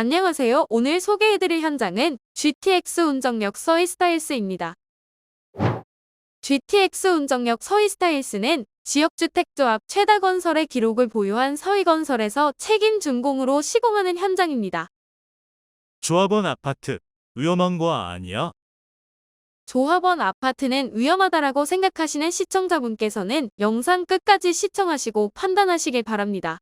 안녕하세요. 오늘 소개해드릴 현장은 GTX 운정역 서이스타일스입니다. GTX 운정역 서이스타일스는 지역주택조합 최다 건설의 기록을 보유한 서희건설에서 책임 준공으로 시공하는 현장입니다. 조합원 아파트 위험한 거 아니야? 조합원 아파트는 위험하다라고 생각하시는 시청자분께서는 영상 끝까지 시청하시고 판단하시길 바랍니다.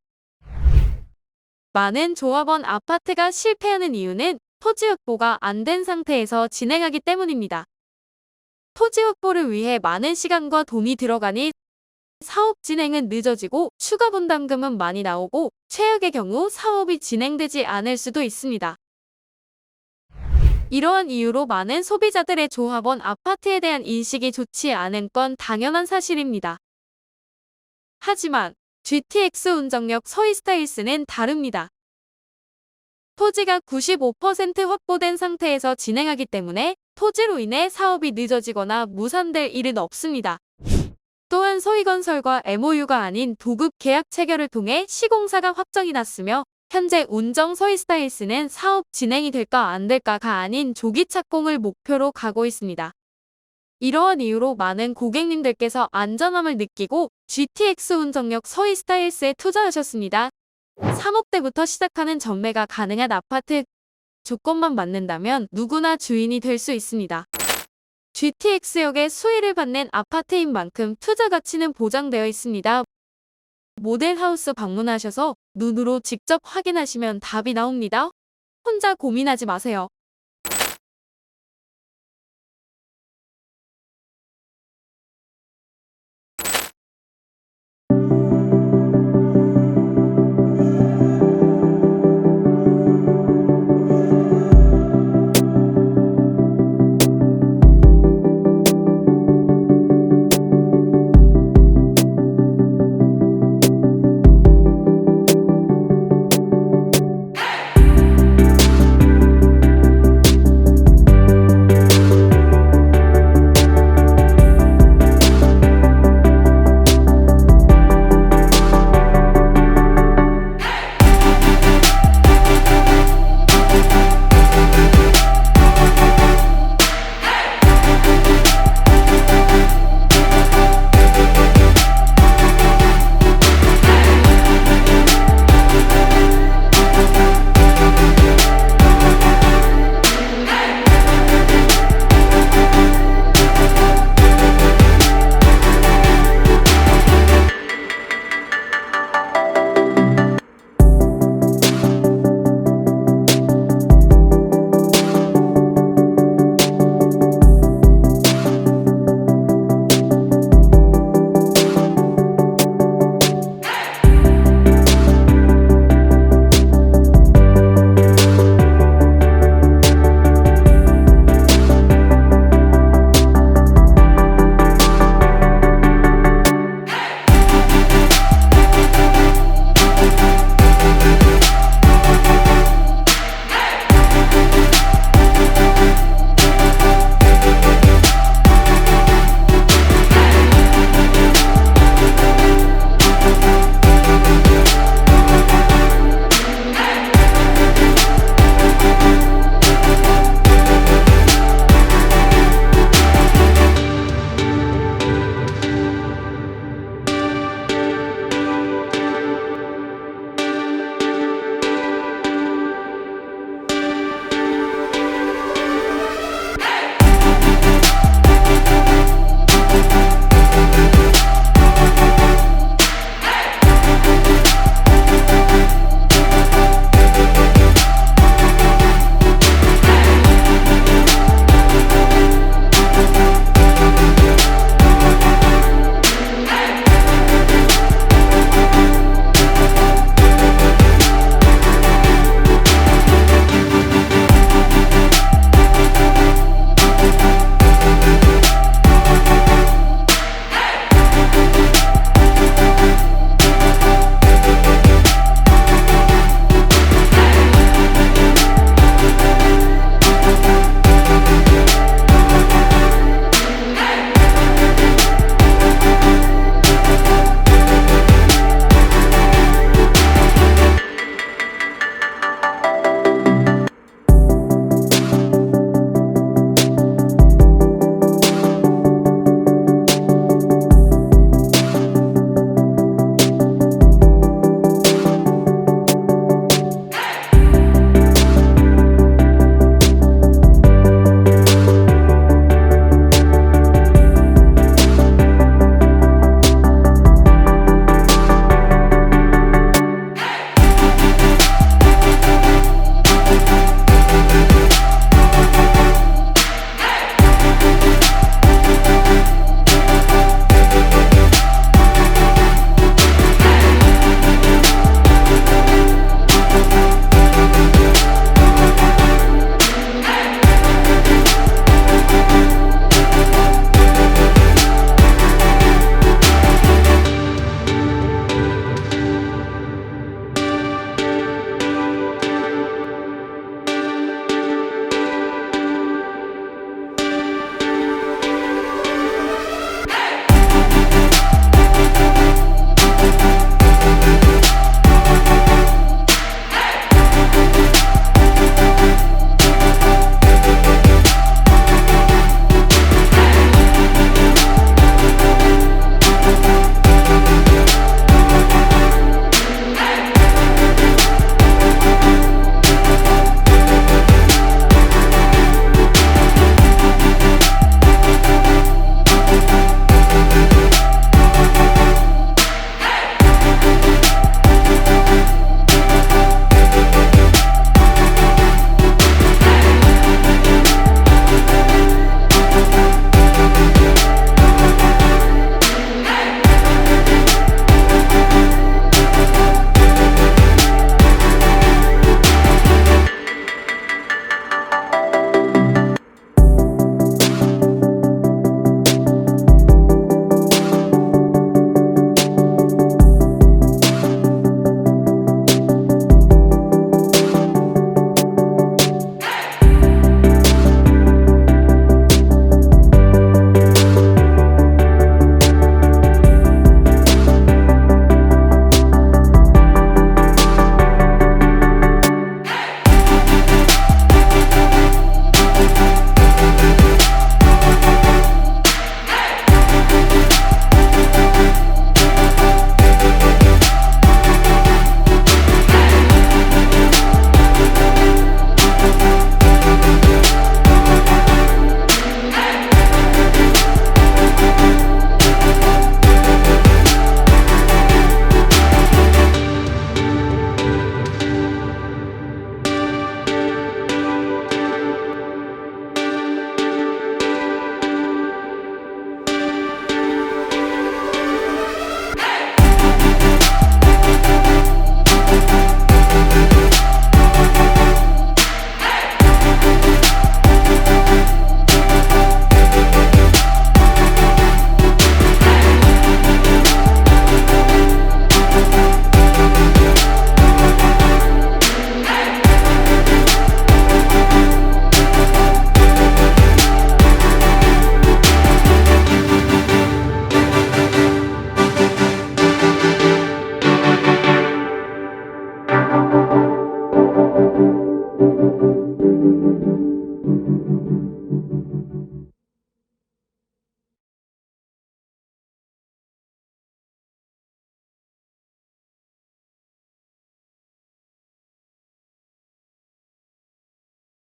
많은 조합원 아파트가 실패하는 이유는 토지 확보가 안 된 상태에서 진행하기 때문입니다. 토지 확보를 위해 많은 시간과 돈이 들어가니 사업 진행은 늦어지고 추가 분담금은 많이 나오고 최악의 경우 사업이 진행되지 않을 수도 있습니다. 이러한 이유로 많은 소비자들의 조합원 아파트에 대한 인식이 좋지 않은 건 당연한 사실입니다. 하지만 GTX 운정역 서이스타일스는 다릅니다. 토지가 95% 확보된 상태에서 진행하기 때문에 토지로 인해 사업이 늦어지거나 무산될 일은 없습니다. 또한 서희건설과 MOU가 아닌 도급 계약 체결을 통해 시공사가 확정이 났으며 현재 운정 서희스타일스는 사업 진행이 될까 안 될까가 아닌 조기 착공을 목표로 가고 있습니다. 이러한 이유로 많은 고객님들께서 안전함을 느끼고 GTX 운정역 서희 스타일스에 투자하셨습니다. 3억대부터 시작하는 전매가 가능한 아파트 조건만 맞는다면 누구나 주인이 될 수 있습니다. GTX역의 수혜를 받는 아파트인 만큼 투자 가치는 보장되어 있습니다. 모델하우스 방문하셔서 눈으로 직접 확인하시면 답이 나옵니다. 혼자 고민하지 마세요.